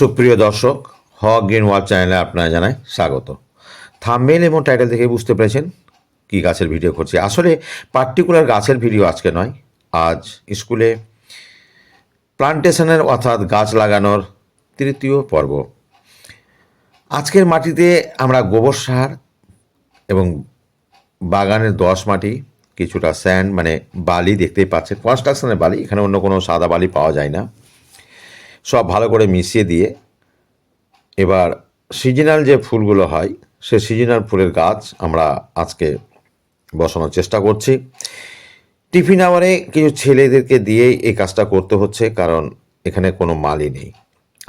সুপ্রিয় দর্শক, হক গ্রিন ওয়াল চ্যানেলে আপনারা জানাই স্বাগত। থামমেল এবং টাইটেল দেখে বুঝতে পেরেছেন কি গাছের ভিডিও করছি। আসলে পার্টিকুলার গাছের ভিডিও আজকে নয়, আজ স্কুলে প্লান্টেশনের অর্থাৎ গাছ লাগানোর তৃতীয় পর্ব। আজকের মাটিতে আমরা গোবর সার এবং বাগানের দশ মাটি, কিছুটা স্যান্ড মানে বালি দেখতেই পাচ্ছেন, কনস্ট্রাকশনের বালি, এখানে অন্য কোনো সাদা বালি পাওয়া যায় না। সব ভালো করে মিশিয়ে দিয়ে এবার সিজনাল যে ফুলগুলো হয়, সে সিজনাল ফুলের গাছ আমরা আজকে বসানোর চেষ্টা করছি। টিফিন আওয়ারে কিছু ছেলেদেরকে দিয়েই এই কাজটা করতে হচ্ছে, কারণ এখানে কোনো মালই নেই।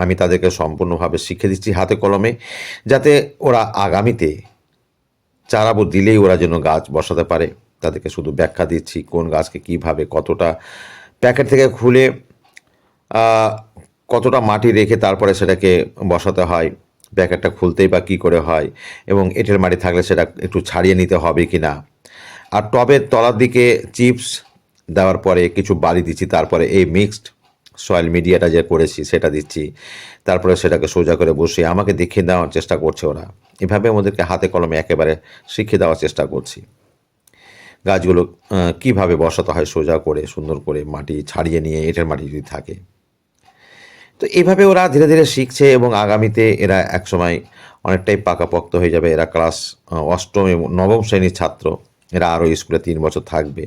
আমি তাদেরকে সম্পূর্ণভাবে শিখে দিচ্ছি হাতে কলমে, যাতে ওরা আগামীতে চারাবো দিলেই ওরা যেন গাছ বসাতে পারে। তাদেরকে শুধু ব্যাখ্যা দিচ্ছি কোন গাছকে কীভাবে কতটা প্যাকেট থেকে খুলে কতটা মাটি রেখে তারপরে সেটাকে বসাতে হয়, প্যাকেটটা খুলতেই বা কী করে হয় এবং এঁটেল মাটি থাকলে সেটা একটু ছাড়িয়ে নিতে হবে কি না। আর টবের তলার দিকে চিপস দেওয়ার পরে কিছু বালি দিচ্ছি, তারপরে এই মিক্সড সয়েল মিডিয়াটা যে করেছি সেটা দিচ্ছি, তারপরে সেটাকে সোজা করে বসিয়ে আমাকে দেখিয়ে দেওয়ার চেষ্টা করছে ওরা। এভাবে ওদেরকে হাতে কলমে একেবারে শিখিয়ে দেওয়ার চেষ্টা করছি। গাছগুলো কীভাবে বসাতে হয় সোজা করে, সুন্দর করে মাটি ছাড়িয়ে নিয়ে এঁটেল মাটি যদি থাকে। তো এইভাবে ওরা ধীরে ধীরে শিখছে এবং আগামীতে এরা একসময় অনেকটাই পাকাপোক্ত হয়ে যাবে। এরা ক্লাস অষ্টম এবং নবম শ্রেণির ছাত্র। এরা আরও স্কুলে তিন বছর থাকবে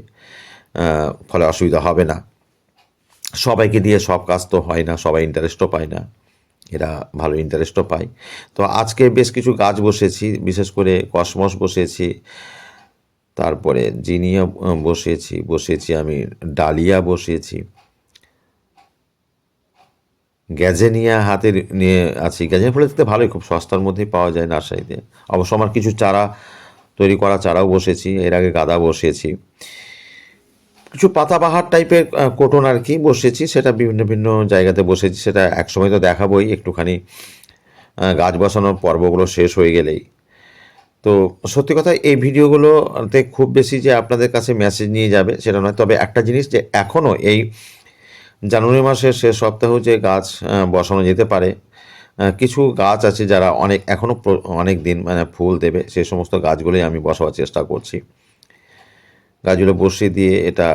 ফলে অসুবিধা হবে না। সবাইকে দিয়ে সব কাজ তো হয় না, সবাই ইন্টারেস্টও পায় না। এরা ভালো ইন্টারেস্টও পায়। তো আজকে বেশ কিছু গাছ বসেছি, বিশেষ করে কসমস বসিয়েছি তারপরে জিনিয়া বসিয়েছি বসিয়েছি আমি, ডালিয়া বসিয়েছি গ্যাজেনিয়া হাতে নিয়ে আছি। গ্যাজেনিয়া ফুলের দেখতে ভালোই, খুব সস্তার মধ্যেই পাওয়া যায় নার্সারিতে। অবশ্য আমার কিছু চারা তৈরি করা চারাও বসেছি, এর আগে গাদা বসিয়েছি। কিছু পাতাবাহার টাইপের কোটন আর কি বসেছি সেটা বিভিন্ন বিভিন্ন জায়গাতে বসেছি, সেটা একসময় তো দেখাবোই, একটুখানি গাছ বসানোর পর্বগুলো শেষ হয়ে গেলেই। তো সত্যি কথা, এই ভিডিওগুলোতে খুব বেশি যে আপনাদের কাছে মেসেজ নিয়ে যাবে, সেটা নয়। তবে একটা জিনিস যে এখনও এই জানুয়ারি মাসের শেষ সপ্তাহেও যে গাছ বসানো যেতে পারে কিছু গাছ আছে যারা অনেক এখনও অনেক দিন মানে ফুল দেবে সেই সমস্ত গাছগুলোই আমি বসাবার চেষ্টা করছি। গাছগুলো বসিয়ে দিয়ে এটা,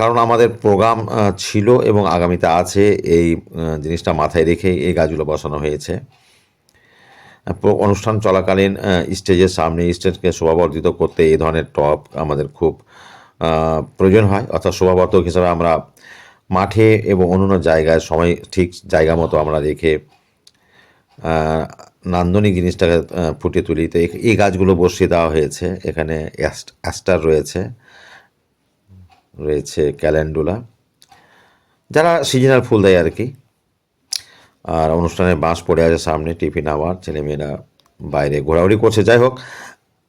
কারণ আমাদের প্রোগ্রাম ছিল এবং আগামীতে আছে এই জিনিসটা মাথায় রেখেই এই গাছগুলো বসানো হয়েছে। অনুষ্ঠান চলাকালীন স্টেজের সামনে স্টেজকে শোভাবর্ধিত করতে এই ধরনের টপ আমাদের খুব প্রয়োজন হয়। অর্থাৎ শোভাবর্ধক হিসাবে আমরা মাঠে এবং অন্যান্য জায়গায় সময় ঠিক জায়গা মতো আমরা আহ, নান্দনিক জিনিসটাকে ফুটিয়ে তুলি। তো এই- গাছগুলো বসিয়ে দেওয়া হয়েছে। এখানে অ্যাস্ট- অ্যাস্টার রয়েছে। রয়েছে ক্যালেন্ডুলা। যারা সিজনাল ফুল দেয় আর কি। আর অনুষ্ঠানে বাঁশ পড়ে আছে সামনে টিফিন আওয়ার ছেলেমেয়েরা বাইরে ঘোরাঘুরি করছে। যাই হোক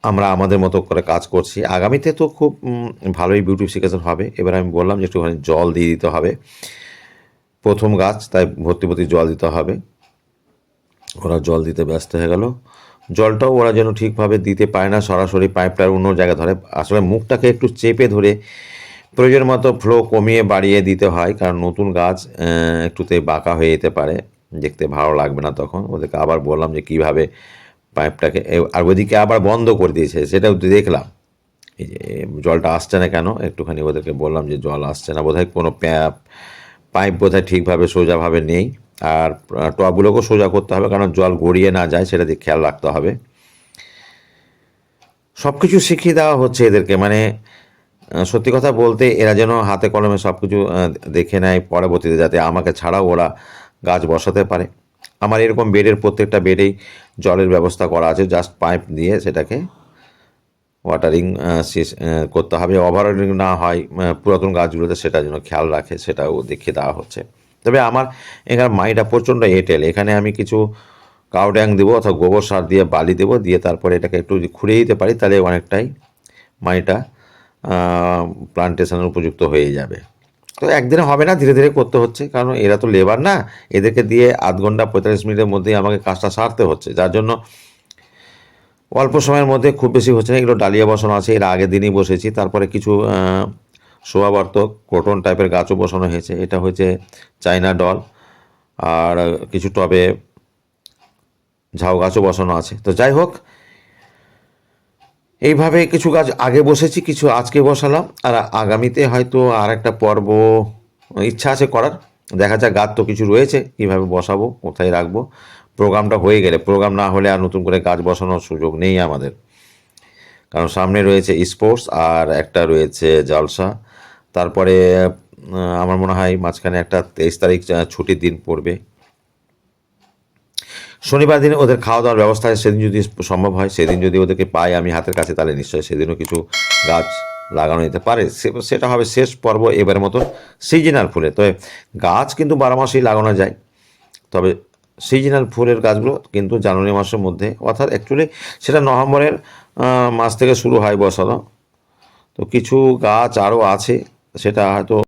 আমরা আমাদের মতো করে কাজ করছি। আগামীতে তো খুব ভালোই বিউটিফিকেশন হবে। এবার আমি বললাম যে একটুখানি জল দিয়ে দিতে হবে। প্রথম গাছ, তাই ভর্তি ভর্তি জল দিতে হবে। ওরা জল দিতে ব্যস্ত হয়ে গেল। জলটাও ওরা যেন ঠিকভাবে দিতে পারে না, সরাসরি পাইপটার অন্য জায়গায় ধরে। আসলে মুখটাকে একটু চেপে ধরে প্রয়োজন মতো ফ্লো কমিয়ে বাড়িয়ে দিতে হয়, কারণ নতুন গাছ একটুতে বাঁকা হয়ে যেতে পারে। দেখতে ভালো লাগবে না তখন। ওদেরকে আবার বললাম যে কীভাবে পাইপটাকে আর ওদিকে আবার বন্ধ করে দিয়েছে, সেটাও দেখলাম। এই যে জলটা আসছে না কেন? একটুখানি ওদেরকে বললাম যে জল আসছে না, বোধহয় কোনো পাইপ বোধহয় ঠিকভাবে সোজাভাবে নেই। আর টবগুলোকেও সোজা করতে হবে, কারণ জল গড়িয়ে না যায়, সেটা দিকে খেয়াল রাখতে হবে। সব কিছু শিখিয়ে দেওয়া হচ্ছে এদেরকে মানে সত্যি কথা বলতে এরা যেন হাতে কলমে সব কিছু দেখে নেয় পরবর্তীতে, যাতে আমাকে ছাড়াও ওরা গাছ বসাতে পারে। আমার এরকম বেডের প্রত্যেকটা বেডেই জলের ব্যবস্থা করা আছে জাস্ট পাইপ দিয়ে সেটাকে ওয়াটারিং করতে হবে। ওভারলোডিং না হয় পুরাতন গাছগুলোতে সেটা যেন খেয়াল রাখে, সেটাও দেখিয়ে দেওয়া হচ্ছে। তবে আমার এখানে মাইটা প্রচণ্ড এঁটেল এখানে আমি কিছু কাউ ড্যাং দেবো অথবা গোবর সার দিয়ে বালি দেবো, দিয়ে তারপরে এটাকে একটু খুঁড়ে দিতে পারি, তাহলে অনেকটাই মাটিটা প্লান্টেশনের উপযুক্ত হয়ে যাবে। তো একদিনে হবে না, ধীরে ধীরে করতে হচ্ছে। কারণ এরা তো লেবার না, এদেরকে দিয়ে আধ ঘণ্টা পঁয়তাল্লিশ মিনিটের মধ্যেই আমাকে কাজটা সারতে হচ্ছে। যার জন্য অল্প সময়ের মধ্যে খুব বেশি হচ্ছে না। এগুলো ডালিয়া বসানো আছে, এর আগের দিনই বসেছি। তারপরে কিছু শোভাবর্তক ক্রোটন টাইপের গাছও বসানো হয়েছে। এটা হয়েছে চাইনা ডল, আর কিছু টবে ঝাউ গাছও বসানো আছে। তো যাই হোক এইভাবে কিছু গাছ আগে বসেছি, কিছু আজকে বসালাম। আর আগামীতে হয়তো আর একটা পর্ব ইচ্ছা আছে করার। দেখা যাক, গাছ তো কিছু রয়েছে, কীভাবে বসাবো, কোথায় রাখব। প্রোগ্রামটা হয়ে গেলে, প্রোগ্রাম না হলে আর নতুন করে গাছ বসানোর সুযোগ নেই আমাদের। কারণ সামনে রয়েছে স্পোর্টস আর একটা রয়েছে জলসা। তারপরে আমার মনে হয় মাঝখানে একটা তেইশ তারিখ ছুটির দিন পড়বে। শনিবার দিনে ওদের খাওয়া দাওয়ার ব্যবস্থা সেদিন যদি সম্ভব হয়, সেদিন যদি ওদেরকে পাই আমি হাতের কাছে, তাহলে নিশ্চয়ই সেদিনও কিছু গাছ লাগানো যেতে পারে। সেটা হবে শেষ পর্ব এবারের মতন সিজনাল ফুলে। তবে গাছ কিন্তু বারো মাসেই লাগানো যায়। তবে সিজনাল ফুলের গাছগুলো কিন্তু জানুয়ারি মাসের মধ্যে, অর্থাৎ অ্যাকচুয়ালি সেটা নভেম্বরের মাস থেকে শুরু হয় বসানো। তো কিছু গাছ আরও আছে, সেটা হয়তো